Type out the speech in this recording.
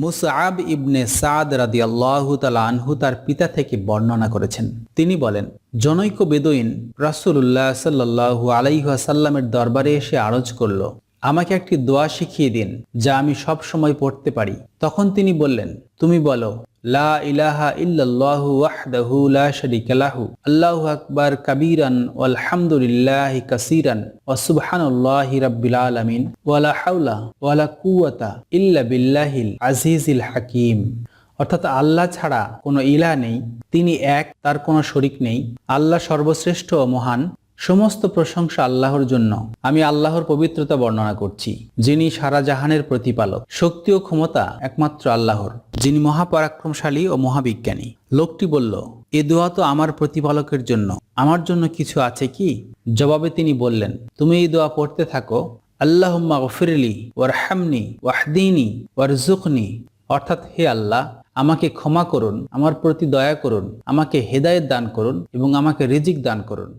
মুসআব ইবনে সাদ রাদি আনহু তার পিতা থেকে বর্ণনা করেছেন। তিনি বলেন, জনৈক বেদইন রাসুল্লাহ সাল্লু আলাইহাসাল্লামের দরবারে এসে আরজ করল আমাকে একটি দোয়া শিখিয়ে দিন, যা আমি সব সময় পড়তে পারি। তখন তিনি বললেন, তুমি বলো, লা ইলাহা ইল্লাল্লাহু ওয়াহদাহু লা শারীকা লাহু, আল্লাহু আকবার কাবীরান ওয়ালহামদুলিল্লাহি কাসীরান, ওয়া সুবহানাল্লাহি রাব্বিল আলামিন ওয়ালা হাওলা ওয়ালা কুওয়াতা ইল্লা বিল্লাহিল আজিজিল হাকীম। অর্থাৎ আল্লাহ ছাড়া কোনো ইলা নেই, তিনি এক, তার কোনো শরিক নেই। আল্লাহ সর্বশ্রেষ্ঠ ও মহান সমস্ত প্রশংসা আল্লাহর জন্য। আমি আল্লাহর পবিত্রতা বর্ণনা করছি, যিনি সারা জাহানের প্রতিপালক। শক্তি ও ক্ষমতা একমাত্র আল্লাহর, যিনি মহাপরাক্রমশালী ও মহাবিজ্ঞানী। লোকটি বলল, এ দোয়া তো আমার প্রতিপালকের জন্য। আমার জন্য কিছু আছে কি? জবাবে তিনি বললেন, তুমি এই দোয়া পড়তে থাকো। আল্লাহুম্মা গফিরলি, ওয়ারহামনি, ওয়াহদিনী ওয়ারজুকনি অর্থাৎ, হে আল্লাহ, আমাকে ক্ষমা করুন, আমার প্রতি দয়া করুন, আমাকে হেদায়েত দান করুন এবং আমাকে রিজিক দান করুন।